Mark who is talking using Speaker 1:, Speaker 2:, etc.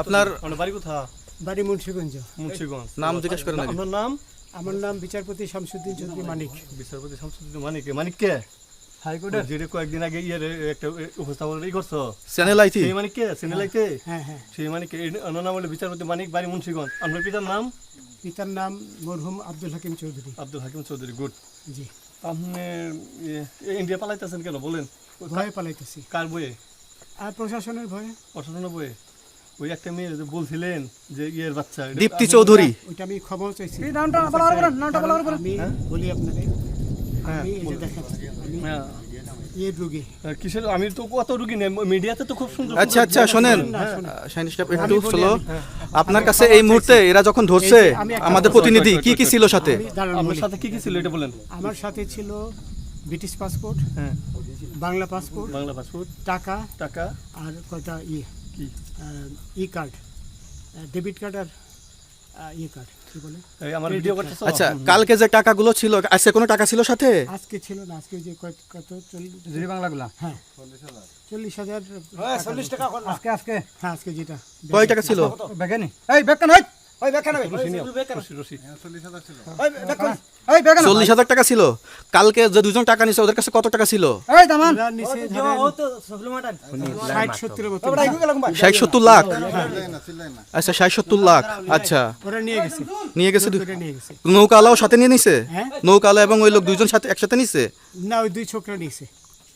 Speaker 1: আপনার
Speaker 2: আপনার বাড়ি কোথা
Speaker 3: বাড়ি মুন্সিগঞ্জ।
Speaker 2: মুন্সিগঞ্জ।
Speaker 1: নাম জিজ্ঞেস করেন
Speaker 2: আপনার নাম?
Speaker 3: আমার নাম বিচারপতি শামসুদ্দিন চৌধুরী মানিক।
Speaker 2: বিচারপতি শামসুদ্দিন মানিক। মানিক কে? হাইকোর্টের? যেটা কয়েকদিন আগে ইয়ে একটা উপস্থাপন ই করছ।
Speaker 1: চ্যানেল আইতি।
Speaker 2: সেই মানিক কে? সিনেলাইতে
Speaker 3: হ্যাঁ হ্যাঁ
Speaker 2: সেই মানিক অন্য নাম হলো বিচারপতি মানিক বাড়ি মুন্সিগঞ্জ। আপনার পিতার নাম?
Speaker 3: পিতার নাম মরহুম আব্দুল হাকিম চৌধুরী।
Speaker 2: আব্দুল হাকিম চৌধুরী গুড।
Speaker 3: জি।
Speaker 2: আপনি ইন্ডিয়া পালাইতেছেন কেন? বলেন।
Speaker 3: ভয়ে পালাইতেছি।
Speaker 2: কার বইয়ে
Speaker 3: আর প্রশাসনের ভয়ে?
Speaker 2: প্রশাসনের ওই একটা মেয়ে যে বলছিলেন যে ইয়ের বাচ্চা
Speaker 1: দীপ্তি চৌধুরী।
Speaker 3: ওইটা আমি ক্ষমাও চাইছি।
Speaker 4: নামটা বলার পরে নামটা বলার পরে
Speaker 3: আমি বলি আপনাকে আমি এই যে দেখাচ্ছি
Speaker 2: হ্যাঁ।
Speaker 3: ইয়ে
Speaker 2: কিসের আমি তো কত রুগী নেই মিডিয়াতে তো খুব সুন্দর
Speaker 1: আচ্ছা আচ্ছা শোনেন। একটু স্লো আপনার কাছে এই মুহূর্তে এরা যখন ধরছে
Speaker 3: এই
Speaker 1: আমাদের প্রতিনিধি কি কি ছিল সাথে?
Speaker 2: আপনার সাথে কি কি ছিল এটা বলেন।
Speaker 3: আমার সাথে ছিল ব্রিটিশ পাসপোর্ট
Speaker 2: হ্যাঁ।
Speaker 3: বাংলা পাসপোর্ট
Speaker 2: বাংলা পাসপোর্ট
Speaker 3: টাকা
Speaker 2: টাকা
Speaker 3: আর কয়টা ইয়ে
Speaker 2: কি?
Speaker 3: ই কার্ড ডেবিট কার্ড আর ইয়ে কার্ড কি বলে?
Speaker 2: এই আমার ভিডিও করতেছো?
Speaker 1: আচ্ছা কালকে যে টাকাগুলো ছিল আজকে কোনো টাকা ছিল সাথে?
Speaker 3: আজকে ছিল না আজকে যে কত- কত? চল্লিশ
Speaker 4: জুরি বাংলাগুলা?
Speaker 3: হ্যাঁ। চল্লিশ হাজার
Speaker 4: চল্লিশ টাকা আজকে আজকে
Speaker 3: হ্যাঁ আজকে যেটা।
Speaker 1: কয় টাকা ছিল?
Speaker 4: বেগানি এই বেগান হই এই বেগান
Speaker 1: চল্লিশ হাজার টাকা ছিল। কালকে যে দুজন টাকা নিছে ওদের কাছে কত টাকা ছিল?
Speaker 3: ষাট
Speaker 1: সত্তর লাখ? আচ্ছা ষাট সত্তর লাখ। আচ্ছা।
Speaker 3: ওরা নিয়ে গেছে।
Speaker 1: নিয়ে গেছে দু-
Speaker 3: ওরা নিয়ে গেছে।
Speaker 1: নৌকালাও সাথে নিয়ে নিছে?
Speaker 3: হ্যাঁ?
Speaker 1: নৌকালা এবং ওই লোক দুইজন সাথে একসাথে নিছে?
Speaker 3: না ওই দুই ছোকরা নিয়েছে